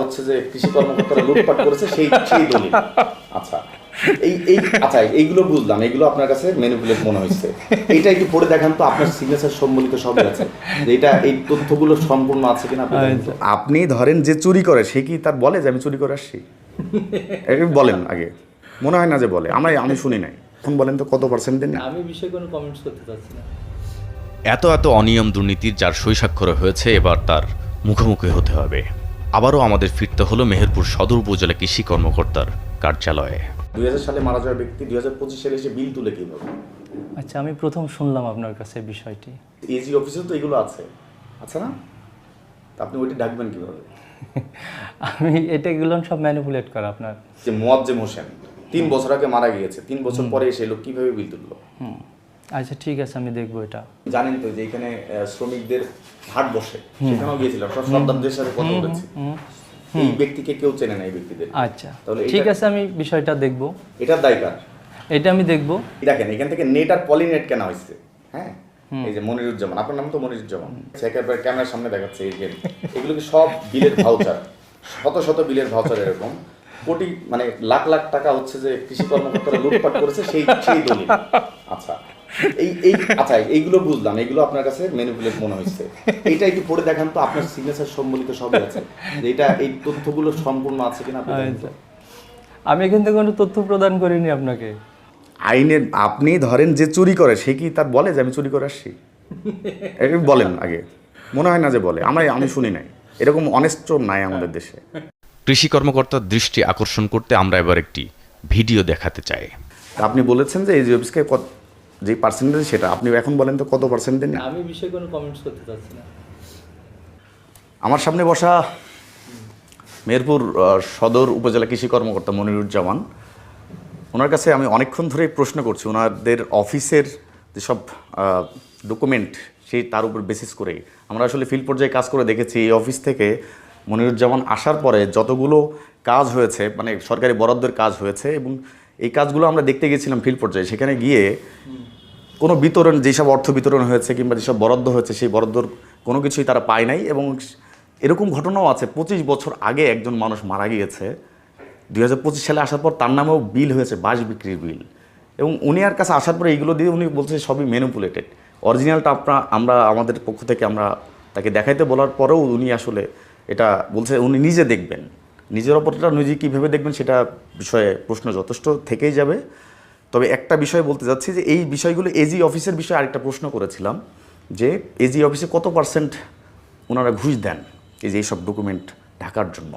হচ্ছে যে কৃষি কর্মকর্তারা লুটপাট করেছে সেই সেই দলিল। আচ্ছা এই এই আচ্ছা এইগুলো বুঝলাম এগুলো আপনার কাছে ম্যানিপুলেট মনে হচ্ছে এটা একটু পড়ে দেখান তো আপনার সিগনেচার সম্বলিত সবই আছে। এটা এই তথ্যগুলো সম্পূর্ণ আছে কিনা আপনি ধরেন যে চুরি করে সে কি তার বলে যে আমি চুরি করে আসছি? বলেন আগে। মনে হয় না যে বলে আমরা আমি শুনি নাই। এখন বলেন তো কত পার্সেন্ট দেন? আমি বিষয়ে কোনো কমেন্টস করতে চাচ্ছি না। এত এত অনিয়ম দুর্নীতির যার স্বৈস্বাক্ষর হয়েছে এবার তার মুখোমুখি হতে হবে। আবারও আমাদের ফিরতে হলো মেহেরপুর সদর উপজেলা কৃষি কর্মকর্তার কার্যালয়ে। দুই হাজার সালে মারা যাওয়া ব্যক্তি দুই হাজার পঁচিশ সালে এসে বিল তুলে কীভাবে? আচ্ছা আমি প্রথম শুনলাম আপনার কাছে বিষয়টি। এজি অফিসে তো এগুলো আছে। আছে না? তা আপনি ওইটা ডাকবেন কীভাবে? আমি এটা এগুলো সব ম্যানিপুলেট করা আপনার। যে মোয়াজ্জেম হোসেন তিন বছর আগে মারা গিয়েছে। তিন বছর পরে এসে লোক কীভাবে বিল তুললো? হুম। আচ্ছা ঠিক আছে আমি দেখব এটা। জানেন তো যে এখানে শ্রমিকদের হাট বসে। সেখানেও গিয়েছিলাম। সব সন্তানদের সাথে কথা বলেছি। এই ব্যক্তিকে কেউ চেনে না এই ব্যক্তিদের। আচ্ছা তাহলে ঠিক আছে আমি বিষয়টা দেখব। দায়কার এটা আমি দেখব। দেখেন এখান থেকে নেট আর পলিনেট কেনা হয়েছে। হ্যাঁ? এই যে মনিরুজ্জামান আপনার নাম তো মনিরুজ্জামান। একেবারে ক্যামেরার সামনে দেখাচ্ছে এই এগুলো কি সব বিলের ভাউচার শত শত বিলের ভাউচার এরকম। কোটি মানে লাখ লাখ টাকা হচ্ছে যে কৃষি কর্মকর্তারা লুটপাট করেছে সেই সেই দলিল। আচ্ছা এই এই আচ্ছা এইগুলো বুঝলাম এগুলো আপনার কাছে ম্যানিপুলেট মনে হচ্ছে এইটা একটু পড়ে দেখান তো আপনার সিগনেচার সম্বলিত সবই আছে। এটা এই তথ্যগুলো সম্পূর্ণ আছে কিনা আপনি আমি এখান থেকে কোনো তথ্য প্রদান করিনি আপনাকে। আইনের আপনি ধরেন যে চুরি করে সে কি তার বলে যে আমি চুরি করে আসছি? বলেন আগে। মনে হয় না যে বলে আমরা আমি শুনি নাই। এরকম অনেস্ট নাই আমাদের দেশে। কৃষি কর্মকর্তার দৃষ্টি আকর্ষণ করতে আমরা এবার একটি ভিডিও দেখাতে চাই। তা আপনি বলেছেন যে এই যে অফিসকে কত যে পার্সেন্টেজ সেটা। আপনি এখন বলেন তো কত পার্সেন্ট দেন আমি বিষয়ে কোনো কমেন্টস করতে চাচ্ছি না। আমার সামনে বসা মেহেরপুর সদর উপজেলা কৃষি কর্মকর্তা মনিরুজ্জামান। ওনার কাছে আমি অনেকক্ষণ ধরেই প্রশ্ন করছি। ওনাদের অফিসের যেসব ডকুমেন্ট সেই তার উপর বেসিস করেই আমরা আসলে ফিল্ড পর্যায়ে কাজ করে দেখেছি এই অফিস থেকে মনিরুজ্জামান আসার পরে যতগুলো কাজ হয়েছে মানে সরকারি বরাদ্দের কাজ হয়েছে এবং এই কাজগুলো আমরা দেখতে গেছিলাম ফিল্ড পর্যায়ে। সেখানে গিয়ে কোনো বিতরণ, যেসব অর্থ বিতরণ হয়েছে কিংবা যেসব বরাদ্দ হয়েছে, সেই বরাদ্দর কোনো কিছুই তারা পায় নাই এবং এরকম ঘটনাও আছে। পঁচিশ বছর আগে একজন মানুষ মারা গিয়েছে। দুই হাজার পঁচিশ সালে আসার পর তার নামেও বিল হয়েছে বাস বিক্রির বিল। এবং উনি আর কাছে আসার পরে এইগুলো দিয়ে উনি বলছে সবই ম্যানিপুলেটেড। অরিজিনালটা আপনার আমরা, আমাদের পক্ষ থেকে আমরা তাকে দেখাইতে বলার পরেও উনি আসলে এটা বলছে, উনি নিজে দেখবেন। নিজের অপরটা নিজে কীভাবে দেখবেন সেটা বিষয়ে প্রশ্ন যথেষ্ট থেকেই যাবে। তবে একটা বিষয় বলতে যাচ্ছি যে এই বিষয়গুলো এজি অফিসের বিষয়ে আরেকটা প্রশ্ন করেছিলাম যে এজি অফিসে কত পার্সেন্ট ওনারা ঘুষ দেন? এই যে এইসব ডকুমেন্ট ঢাকার জন্য।